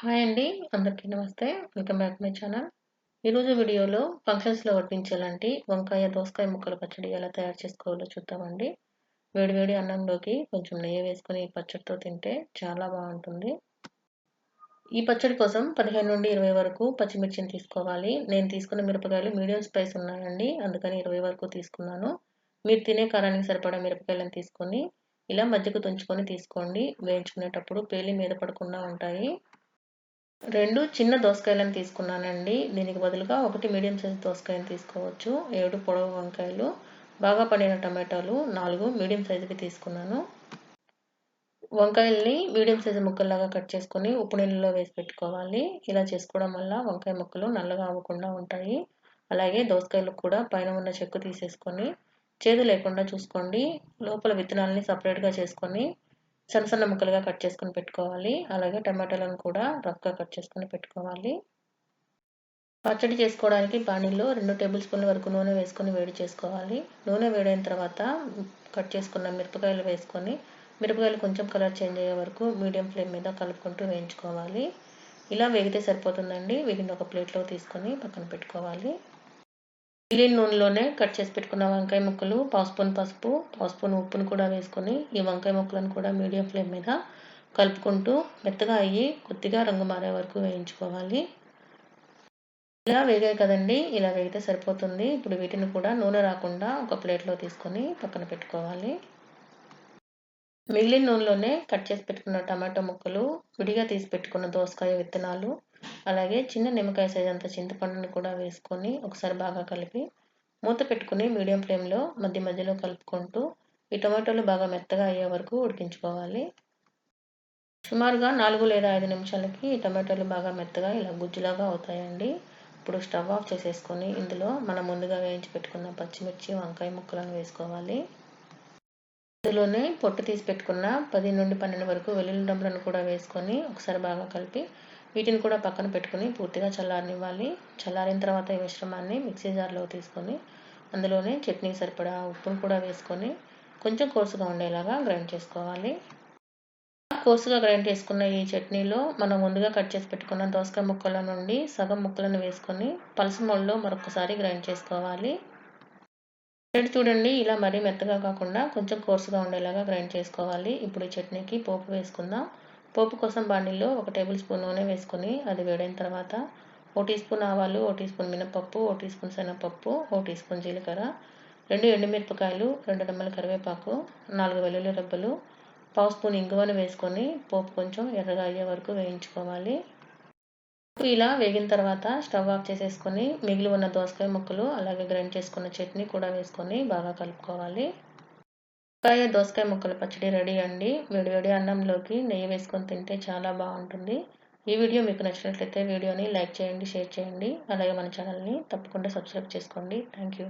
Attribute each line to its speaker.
Speaker 1: Hi అండి. అందరికీ నమస్తే. Welcome back my channel. ఈరోజు వీడియోలో ఫంక్షన్స్లో వడ్డించేలాంటి వంకాయ దోసకాయ ముక్కల పచ్చడి ఎలా తయారు చేసుకోవాలో చూద్దామండి. వేడివేడి అన్నంలోకి కొంచెం నెయ్యి వేసుకుని ఈ పచ్చడితో తింటే చాలా బాగుంటుంది. ఈ పచ్చడి కోసం పదిహేను నుండి ఇరవై వరకు పచ్చిమిర్చిని తీసుకోవాలి. నేను తీసుకున్న మిరపకాయలు మీడియం స్పైస్ ఉన్నాయండి. అందుకని ఇరవై వరకు తీసుకున్నాను. మీరు తినే కారానికి సరిపడా మిరపకాయలను తీసుకొని ఇలా మజ్జిగ తుంచుకొని తీసుకోండి. వేయించుకునేటప్పుడు పేలి మీద పడకుండా ఉంటాయి. రెండు చిన్న దోసకాయలను తీసుకున్నానండి. దీనికి బదులుగా ఒకటి మీడియం సైజ్ దోసకాయని తీసుకోవచ్చు. ఏడు పొడవు వంకాయలు బాగా పండిన టమాటాలు నాలుగు మీడియం సైజుకి తీసుకున్నాను. వంకాయల్ని మీడియం సైజు ముక్కల్లాగా కట్ చేసుకొని ఉప్పు నీళ్ళలో వేసి పెట్టుకోవాలి. ఇలా చేసుకోవడం వల్ల వంకాయ ముక్కలు నల్లగా అవ్వకుండా ఉంటాయి. అలాగే దోసకాయలు కూడా పైన ఉన్న చెక్కు తీసేసుకొని చేదు లేకుండా చూసుకోండి. లోపల విత్తనాలని సపరేట్గా చేసుకొని సన్న సన్న ముక్కలుగా కట్ చేసుకొని పెట్టుకోవాలి. అలాగే టమాటాలను కూడా రఫ్గా కట్ చేసుకొని పెట్టుకోవాలి. పచ్చడి చేసుకోవడానికి పానీలో రెండు టేబుల్ స్పూన్ల వరకు నూనె వేసుకొని వేడి చేసుకోవాలి. నూనె వేడైన తర్వాత కట్ చేసుకున్న మిరపకాయలు వేసుకొని మిరపకాయలు కొంచెం కలర్ చేంజ్ అయ్యే వరకు మీడియం ఫ్లేమ్ మీద కలుపుకుంటూ వేయించుకోవాలి. ఇలా వేగితే సరిపోతుందండి. వీటిని ఒక ప్లేట్లో తీసుకొని పక్కన పెట్టుకోవాలి. మిగిలిన నూనెలోనే కట్ చేసి పెట్టుకున్న వంకాయ ముక్కలు పావు స్పూన్ పసుపు పావు స్పూన్ ఉప్పును కూడా వేసుకొని ఈ వంకాయ ముక్కలను కూడా మీడియం ఫ్లేమ్ మీద కలుపుకుంటూ మెత్తగా అయ్యి కొద్దిగా రంగు మారే వరకు వేయించుకోవాలి. ఇలా వేగాయి కదండి ఇలా వేగితే సరిపోతుంది. ఇప్పుడు వీటిని కూడా నూనె రాకుండా ఒక ప్లేట్లో తీసుకొని పక్కన పెట్టుకోవాలి. మిగిలిన నూనెలోనే కట్ చేసి పెట్టుకున్న టమాటో ముక్కలు విడిగా తీసి పెట్టుకున్న దోసకాయ విత్తనాలు అలాగే చిన్న నిమ్మకాయ సైజ్ అంత చింతపండుని కూడా వేసుకొని ఒకసారి బాగా కలిపి మూత పెట్టుకుని మీడియం ఫ్లేమ్లో మధ్య మధ్యలో కలుపుకుంటూ ఈ టొమాటోలు బాగా మెత్తగా అయ్యే వరకు ఉడికించుకోవాలి. సుమారుగా నాలుగు లేదా ఐదు నిమిషాలకి ఈ టమాటోలు బాగా మెత్తగా ఇలా గుజ్జులాగా అవుతాయండి. ఇప్పుడు స్టవ్ ఆఫ్ చేసేసుకొని ఇందులో మనం ముందుగా వేయించి పెట్టుకున్న పచ్చిమిర్చి వంకాయ ముక్కలను వేసుకోవాలి. అందులోనే పొట్టు తీసి పెట్టుకున్న పది నుండి పన్నెండు వరకు వెల్లుల్లి డబ్బులను కూడా వేసుకొని ఒకసారి బాగా కలిపి వీటిని కూడా పక్కన పెట్టుకుని పూర్తిగా చల్లారనివ్వాలి. చల్లారిన తర్వాత ఈ మిశ్రమాన్ని మిక్సీ జార్లో తీసుకొని అందులోనే చట్నీ సరిపడా ఉప్పును కూడా వేసుకొని కొంచెం కోర్సుగా ఉండేలాగా గ్రైండ్ చేసుకోవాలి. కోర్సుగా గ్రైండ్ చేసుకున్న ఈ చట్నీలో మనం ముందుగా కట్ చేసి పెట్టుకున్న దోసకాయ ముక్కల నుండి సగం ముక్కలను వేసుకొని పలుసు మొల్లో మరొకసారి గ్రైండ్ చేసుకోవాలి. రెడ్ చూడండి ఇలా మరీ మెత్తగా కాకుండా కొంచెం కోర్సుగా ఉండేలాగా గ్రైండ్ చేసుకోవాలి. ఇప్పుడు ఈ చట్నీకి పోపు వేసుకుందాం. పోపు కోసం బాండిల్లో ఒక టేబుల్ స్పూన్ నూనె వేసుకుని అది వేడైన తర్వాత ఓ టీ స్పూన్ ఆవాలు ఓ టీ స్పూన్ మినపప్పు ఓ టీ స్పూన్ శనగపప్పు ఓ టీ స్పూన్ జీలకర్ర రెండు ఎండుమిరపకాయలు రెండు రెమ్మల కరివేపాకు నాలుగు వెల్లుల్లి రెబ్బలు పావు స్పూన్ ఇంగువను వేసుకొని పోపు కొంచెం ఎర్రగా అయ్యే వరకు వేయించుకోవాలి. ఇలా వేగిన తర్వాత స్టవ్ ఆఫ్ చేసేసుకొని మిగిలి ఉన్న దోసకాయ ముక్కలు అలాగే గ్రైండ్ చేసుకున్న చట్నీ కూడా వేసుకొని బాగా కలుపుకోవాలి. వంకాయ దోసకాయ ముక్కల పచ్చడి రెడీ అండి. వేడివేడి అన్నంలోకి నెయ్యి వేసుకొని తింటే చాలా బాగుంటుంది. ఈ వీడియో మీకు నచ్చినట్లయితే వీడియోని లైక్ చేయండి షేర్ చేయండి. అలాగే మన ఛానల్ని తప్పకుండా సబ్స్క్రైబ్ చేసుకోండి. Thank you.